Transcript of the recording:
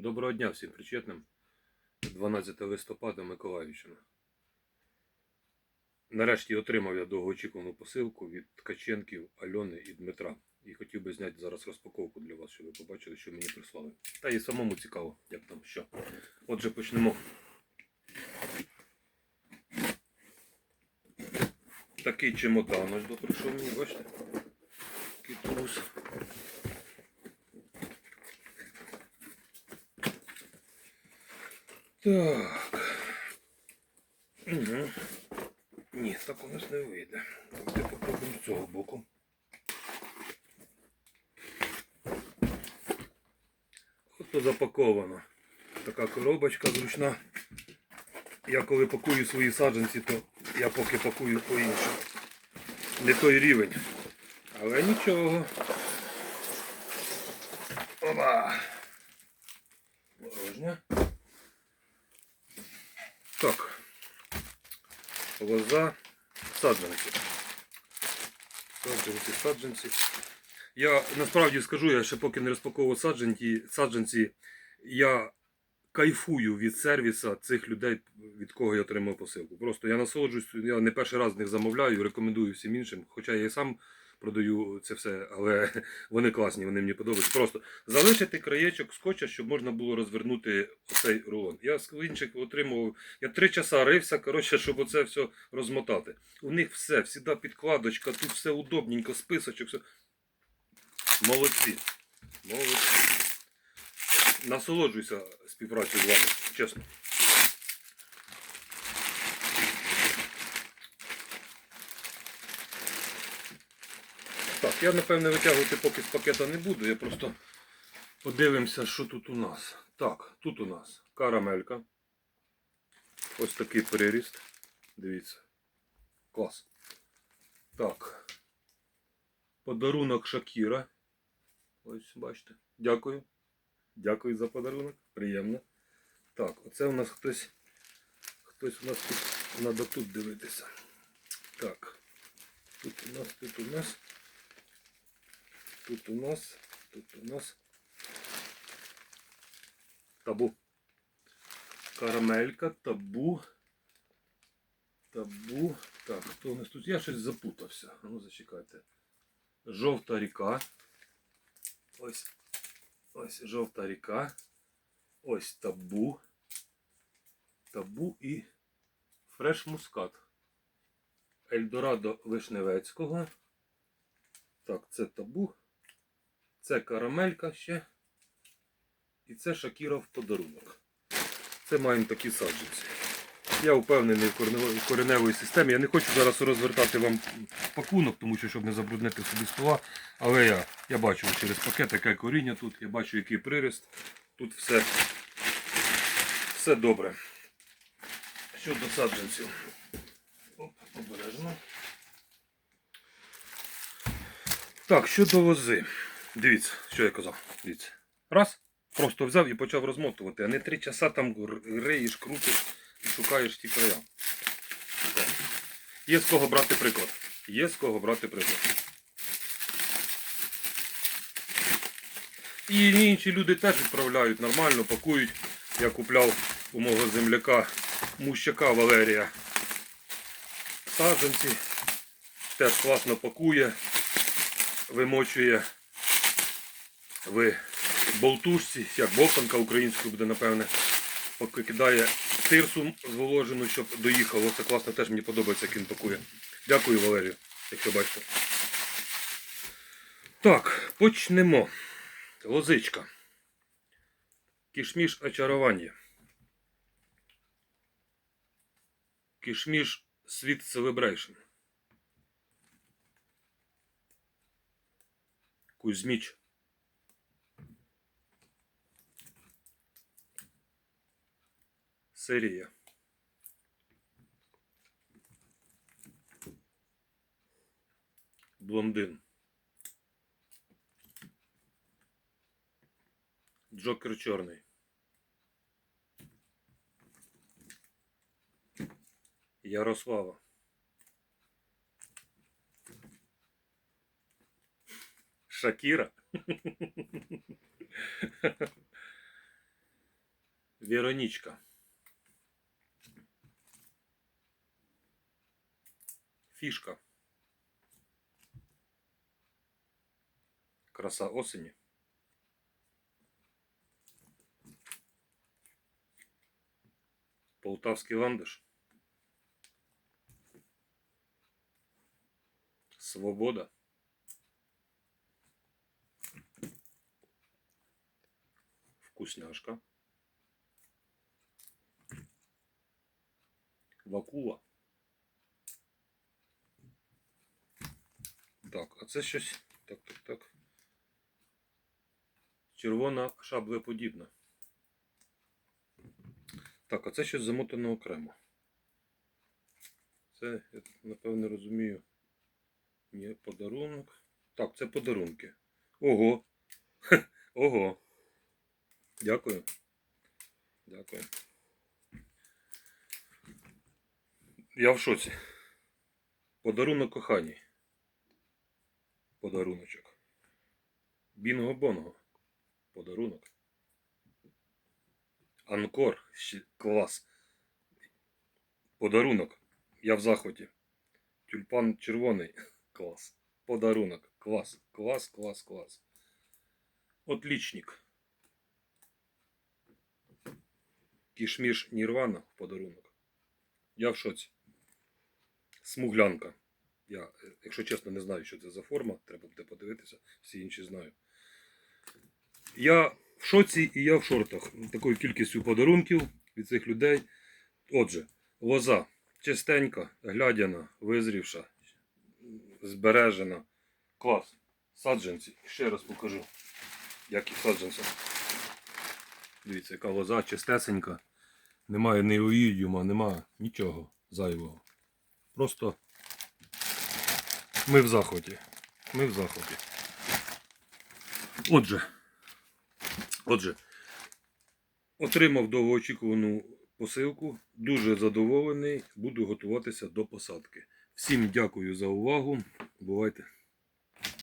Доброго дня всім причетним. 12 листопада Миколаївщина. Нарешті отримав я довгоочікувану посилку від Ткаченків, Альони і Дмитра. І хотів би зняти зараз розпаковку для вас, щоб ви побачили, що мені прислали. Та і самому цікаво, як там що. Отже, почнемо. Такий чемодан ось прийшов мені, бачите? Такий. Так. Угу. Ні, так у нас не вийде. Давайте попробуємо з цього боку. Ото запаковано. Така коробочка зручна. Я коли пакую свої саджанці, то я поки пакую по-іншому. Не той рівень. Але нічого. Опа! Порожня. Так. Лоза саджанці. Саджанці, саджанці. Я насправді скажу, я ще поки не розпаковував саджанці, саджанці, я кайфую від сервіса цих людей, від кого я отримав посилку. Просто я насолоджуюсь, я не перший раз в них замовляю, рекомендую всім іншим. Хоча я і сам продаю це все, але вони класні, вони мені подобаються. Просто залишити краєчок скотча, щоб можна було розвернути цей рулон. Я інших отримував, я три часа рився, коротше, щоб оце все розмотати. У них все, всіда підкладочка, тут все удобненько, списочок, все. Молодці. Молодці. Насолоджуюся співпрацею з вами, чесно. Так, я напевне витягувати поки з пакета не буду, я просто подивимося, що тут у нас. Так, тут у нас карамелька. Ось такий приріст. Дивіться. Клас. Так. Подарунок Шакіра. Ось, бачите. Дякую. Дякую за подарунок. Приємно. Так, оце у нас хтось. Хтось у нас тут. Треба тут дивитися. Так. Тут у нас, тут у нас. Тут у нас, тут у нас табу. Карамелька, табу. Табу. Так, хто у нас тут? Я щось запутався. Ну, зачекайте. Жовта ріка. Ось. Ось жовта ріка. Ось табу. Табу і фреш мускат. Ельдорадо Вишневецького. Так, це табу. Це карамелька ще. І це Шакіра в подарунок. Це маємо такі саджанці. Я впевнений в кореневої системі. Я не хочу зараз розвертати вам пакунок, тому що щоб не забруднити собі стола. Але я, я бачу через пакет, яке коріння тут, я бачу, який пририст. Тут все, все добре. Щодо саджанців. Оп, обережно. Так, щодо лози. Дивіться, що я казав. Дивіться. Раз. Просто взяв і почав розмотувати, а не три часа там р- крутиш і шукаєш ті края. Є з кого брати приклад. Є з кого брати приклад. І інші люди теж відправляють нормально, пакують. Я купляв у мого земляка мущака Валерія. Саджанці. Теж класно пакує, вимочує в болтушці, як болтанка українською буде, напевне, поки кидає тирсу зволожену, щоб доїхало. Це класно, теж мені подобається, як він пакує. Дякую, Валерію, якщо бачите. Так, почнемо. Лозичка. Кішміш очарування. Кішміш Sweet Celebration. Кузьміч. Серія. Блондин. Джокер чорний. Ярослава. Шакіра. Вероничка. фишка. Краса осени. Полтавский ландыш. Свобода. Вкусняшка. Вакула. Це щось. Так, так, так. Червона шаблеподібна. Так, а це щось замотано окремо. Це, я напевно, розумію. Ні, подарунок. Так, це подарунки. Ого. Хе, Ого. Дякую. Дякую. Я в шоці. Подарунок коханій. Подаруночок. Бінго-бонго. Подарунок. Анкор. Клас. Подарунок. Я в захваті. Тюльпан червоний. Клас. Подарунок. Клас. Клас, клас, клас. Отличник. Кішміш Нірвана подарунок. Я в шоці. Смуглянка. Я, е, якщо чесно, не знаю, що це за форма. Треба буде подивитися. Всі інші знають. Я в шоці і я в шортах. Такою кількістю подарунків від цих людей. Отже, лоза чистенька, глядяна, визрівша, збережена. Клас. Саджанці. Ще раз покажу, як їх саджанцям. Дивіться, яка лоза чистесенька. Немає неоїдіума, немає нічого зайвого. Просто ми в захваті. Ми в захваті. Отже, отже, отримав довгоочікувану посилку. Дуже задоволений. Буду готуватися до посадки. Всім дякую за увагу. Бувайте!